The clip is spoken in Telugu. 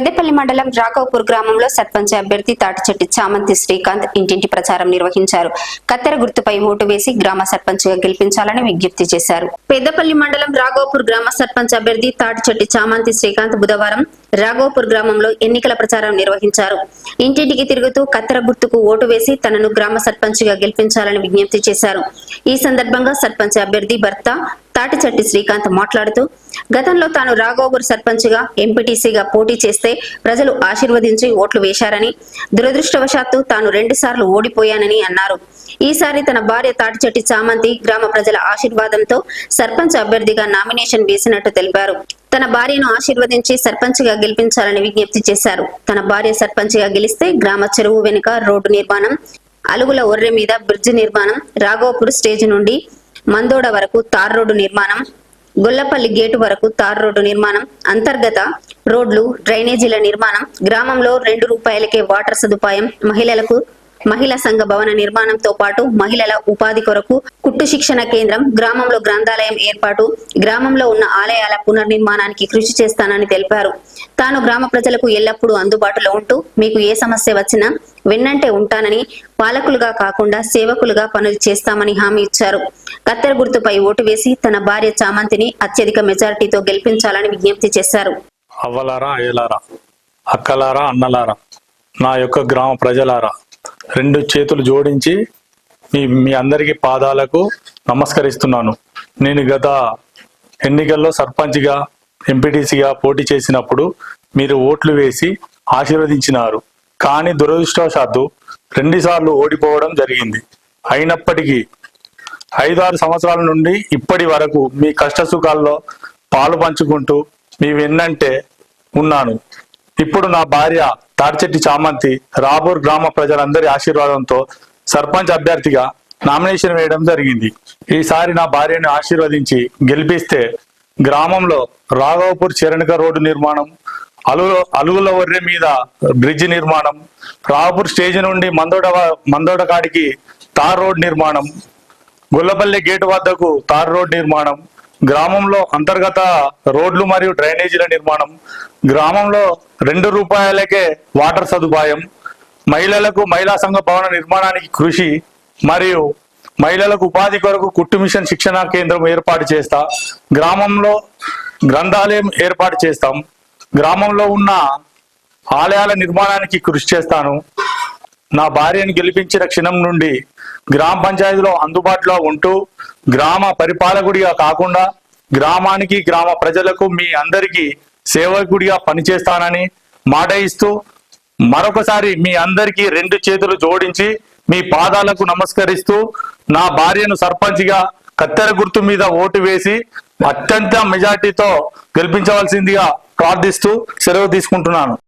పెద్దపల్లి మండలం రాఘవపూర్ గ్రామంలో సర్పంచ్ అభ్యర్థి తాటిచెట్టి చామంతి శ్రీకాంత్ ఇంటింటి ప్రచారం నిర్వహించారు. కత్తెర గుర్తుపై ఓటు వేసి గ్రామ సర్పంచ్గా గెలిపించాలని విజ్ఞప్తి చేశారు. పెద్దపల్లి మండలం రాఘవపూర్ గ్రామ సర్పంచ్ అభ్యర్థి తాటిచెట్టి చామంతి శ్రీకాంత్ బుధవారం రాఘవపూర్ గ్రామంలో ఎన్నికల ప్రచారం నిర్వహించారు. ఇంటింటికి తిరుగుతూ కత్తెర గుర్తుకు ఓటు వేసి తనను గ్రామ సర్పంచ్గా గెలిపించాలని విజ్ఞప్తి చేశారు. ఈ సందర్భంగా సర్పంచ్ అభ్యర్థి భర్త తాటిచెట్టి శ్రీకాంత్ మాట్లాడుతూ గతంలో తాను రాఘోబూర్ సర్పంచ్గా ఎంపీటీసీగా పోటీ చేస్తే ప్రజలు ఆశీర్వదించి ఓట్లు వేశారని దురదృష్టవశాత్తు తాను రెండుసార్లు ఓడిపోయానని అన్నారు. ఈసారి తన భార్య తాటిచెట్టి చామంతి గ్రామ ప్రజల ఆశీర్వాదంతో సర్పంచ్ అభ్యర్థిగా నామినేషన్ వేసినట్టు తెలిపారు. తన భార్యను ఆశీర్వదించి సర్పంచ్గా గెలిపించాలని విజ్ఞప్తి చేశారు. తన భార్య సర్పంచ్గా గెలిస్తే గ్రామ చెరువు వెనుక రోడ్డు నిర్మాణం అలుగుల ఒర్రె మీద బ్రిడ్జ్ నిర్మాణం రాఘోపూర్ స్టేజ్ నుండి మందోడ వరకు తార్ రోడ్డు నిర్మాణం గొల్లపల్లి గేటు వరకు తార్ రోడ్డు నిర్మాణం అంతర్గత రోడ్లు డ్రైనేజీల నిర్మాణం గ్రామంలో రెండు రూపాయలకే వాటర్ సదుపాయం మహిళలకు మహిళా సంఘ భవన నిర్మాణంతో పాటు మహిళల ఉపాధి కొరకు కుట్టు శిక్షణ కేంద్రం గ్రామంలో గ్రంథాలయం ఏర్పాటు గ్రామంలో ఉన్న ఆలయాల పునర్నిర్మాణానికి కృషి చేస్తానని తెలిపారు. తాను గ్రామ ప్రజలకు ఎల్లప్పుడూ అందుబాటులో ఉంటూ మీకు ఏ సమస్య వచ్చినా వెన్నంటే ఉంటానని పాలకులుగా కాకుండా సేవకులుగా పనులు చేస్తామని హామీ ఇచ్చారు. కత్తెర గుర్తుపై ఓటు వేసి తన భార్య చామంతిని అత్యధిక మెజారిటీతో గెలిపించాలని విజ్ఞప్తి చేశారు. అవ్వలారా అయ్యలారా అక్కలారా అన్నలారా నా యొక్క గ్రామ ప్రజలారా రెండు చేతులు జోడించి మీ మీ అందరికీ పాదాలకు నమస్కరిస్తున్నాను. నేను గత ఎన్నికల్లో సర్పంచ్గా ఎంపీటీసీగా పోటీ చేసినప్పుడు మీరు ఓట్లు వేసి ఆశీర్వదించినారు. కానీ దురదృష్టవశాత్తు రెండుసార్లు ఓడిపోవడం జరిగింది. అయినప్పటికీ ఐదారు సంవత్సరాల నుండి ఇప్పటి వరకు మీ కష్ట సుఖాల్లో పాలు పంచుకుంటూ మీ వెన్నంటే ఉన్నాను. ఇప్పుడు నా భార్య తాడిచెట్టి చామంతి రాబూర్ గ్రామ ప్రజలందరి ఆశీర్వాదంతో సర్పంచ్ అభ్యర్థిగా నామినేషన్ వేయడం జరిగింది. ఈసారి నా భార్యను ఆశీర్వదించి గెలిపిస్తే గ్రామంలో రాఘవపూర్ చరణిక రోడ్డు నిర్మాణం అలు అలుగుల ఒర్రె మీద బ్రిడ్జి నిర్మాణం రాఘపూర్ స్టేజ్ నుండి మందోడ మందోడ కాడికి తార్ రోడ్ నిర్మాణం గొల్లపల్లి గేటు వద్దకు తార్ రోడ్ నిర్మాణం గ్రామంలో అంతర్గత రోడ్లు మరియు డ్రైనేజీల నిర్మాణం గ్రామంలో రెండు రూపాయలకే వాటర్ సదుపాయం మహిళలకు మహిళా సంఘ భవన నిర్మాణానికి కృషి మరియు మహిళలకు ఉపాధి కొరకు కుట్టు మిషన్ శిక్షణ కేంద్రం ఏర్పాటు చేస్తా గ్రామంలో గ్రంథాలయం ఏర్పాటు చేస్తాం గ్రామంలో ఉన్న ఆలయాల నిర్మాణానికి కృషి చేస్తాను. నా భార్యను గెలిపించిన క్షణం నుండి గ్రామ పంచాయతీలో అందుబాటులో ఉంటూ గ్రామ పరిపాలకుడిగా కాకుండా గ్రామానికి గ్రామ ప్రజలకు మీ అందరికీ సేవకుడిగా పనిచేస్తానని మాట ఇస్తూ మరొకసారి మీ అందరికీ రెండు చేతులు జోడించి మీ పాదాలకు నమస్కరిస్తూ నా భార్యను సర్పంచ్గా కత్తెర గుర్తు మీద ఓటు వేసి అత్యంత మెజార్టీతో గెలిపించవలసిందిగా ప్రార్థిస్తూ సెలవు తీసుకుంటున్నాను.